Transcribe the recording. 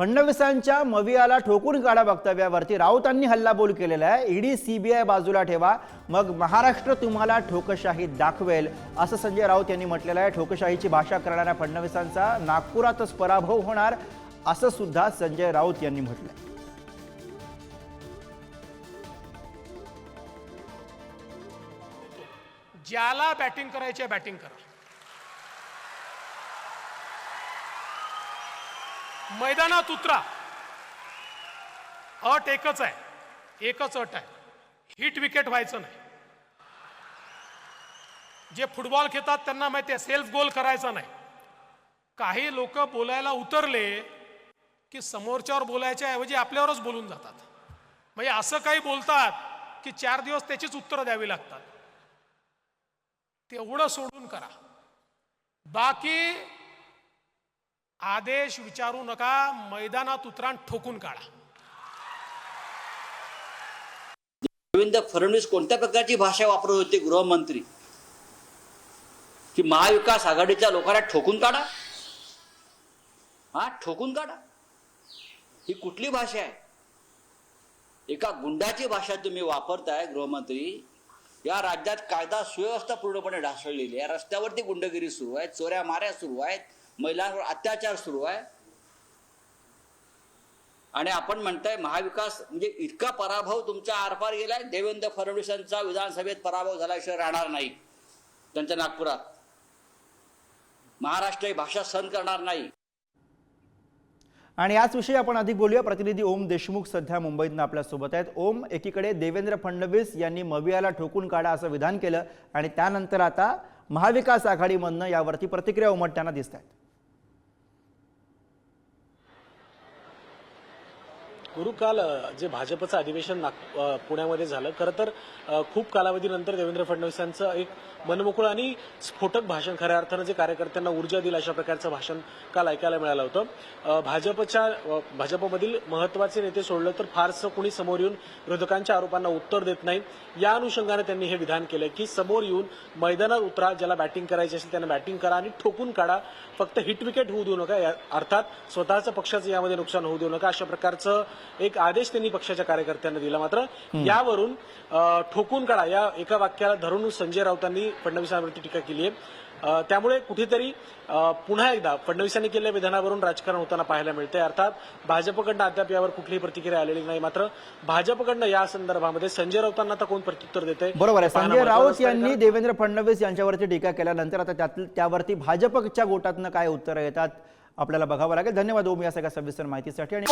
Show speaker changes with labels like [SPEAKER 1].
[SPEAKER 1] फडणवीसांच्या मवियाला ठोकून काढा वक्तव्यावरती. राऊतांनी हल्लाबोल केलेला आहे. ईडी सीबीआय बाजूला ठेवा. मग महाराष्ट्र तुम्हाला ठोकशाही दाखवेल असं संजय राऊत यांनी म्हटलेलं आहे. ठोकशाहीची भाषा करणाऱ्या फडणवीसांचा नागपुरातच पराभव होणार असं सुद्धा संजय राऊत यांनी म्हटलंय.
[SPEAKER 2] ज्याला बॅटिंग करायची आहे बॅटिंग करा. मैदानात उतरा. अट एकच आहे. एकच अट आहे. हिट विकेट व्हायचं नाही. जे फुटबॉल खेळतात त्यांना माहिती आहे सेल्फ गोल करायचा नाही. काही लोक बोलायला उतरले की समोरच्यावर बोलायच्या ऐवजी आपल्यावरच बोलून जातात. म्हणजे असं काही बोलतात की चार दिवस त्याचीच उत्तरं द्यावी लागतात. तेवढं सोडून करा. बाकी आदेश विचारू नका मैदानात उतरान ठोकून काढा.
[SPEAKER 3] देवेंद्र फडणवीस कोणत्या प्रकारची भाषा वापरत होते गृहमंत्री? की महाविकास आघाडीच्या लोकांना ठोकून काढा? हा ठोकून काढा. ही कुठली भाषा आहे? एका गुंडाची भाषा तुम्ही वापरताय गृहमंत्री. या राज्यात कायदा सुव्यवस्था पूर्णपणे ढासळलेली आहे. रस्त्यावरती गुंडगिरी सुरू आहे चोऱ्या माऱ्या सुरू आहेत. महिलांवर अत्याचार सुरू आहे. आणि आपण म्हणताय महाविकास म्हणजे इतका पराभव तुमच्या आरपार गेलाय देवेंद्र फडणवीसांचा विधानसभेत पराभव झाल्याशिवाय राहणार नाही त्यांच्या नागपुरात. महाराष्ट्र ही भाषा सहन करणार नाही.
[SPEAKER 1] आणि याच विषयी आपण अधिक बोलूया. प्रतिनिधी ओम देशमुख सध्या मुंबईतनं आपल्यासोबत आहेत. ओम एकीकडे देवेंद्र फडणवीस यांनी मवियाला ठोकून काढा असं विधान केलं आणि त्यानंतर आता महाविकास आघाडीमधनं यावरती प्रतिक्रिया उमटताना दिसत आहेत
[SPEAKER 4] गुरु काल जे भाजपचं अधिवेशन नाग पुण्यामध्ये झालं खरं तर खूप कालावधीनंतर देवेंद्र फडणवीस यांचं एक मनमोकळं आणि स्फोटक भाषण खऱ्या अर्थानं जे कार्यकर्त्यांना ऊर्जा दिली अशा प्रकारचं भाषण काल ऐकायला मिळालं होतं. भाजपच्या भाजपमधील महत्त्वाचे नेते सोडलं तर फारसं कुणी समोर येऊन विरोधकांच्या आरोपांना उत्तर देत नाही. या अनुषंगाने त्यांनी हे विधान केलं की समोर येऊन मैदानात उतरा ज्याला बॅटिंग करायची असेल त्यांना बॅटिंग करा आणि ठोकून काढा. फक्त हिट विकेट होऊ देऊ नका या- अर्थात स्वतःचं पक्षाचं यामध्ये नुकसान होऊ देऊ नका अशा प्रकारचं एक आदेश त्यांनी पक्षाच्या कार्यकर्त्यांना दिला मात्र यावरून ठोकून काढा. या एका वाक्याला धरून संजय राऊतांनी फडणवीसांवरती टीका केली आहे. त्यामुळे कुठेतरी पुन्हा एकदा फडणवीसांनी केलेल्या विधानावरून राजकारण होताना पाहायला मिळते अर्थात भाजपकडनं अद्याप यावर कुठलीही प्रतिक्रिया आलेली नाही मात्र भाजपकडनं या संदर्भामध्ये संजय राऊतांना आता कोण प्रत्युत्तर देते
[SPEAKER 1] बरोबर आहे. संजय राऊत. यांनी देवेंद्र फडणवीस यांच्यावरती टीका केल्यानंतर आता त्यात त्यावरती भाजपच्या गोटातनं काय उत्तरं येतात? आपल्याला बघावं लागेल. धन्यवाद ओम या सगळ्या सविस्तर माहितीसाठी आणि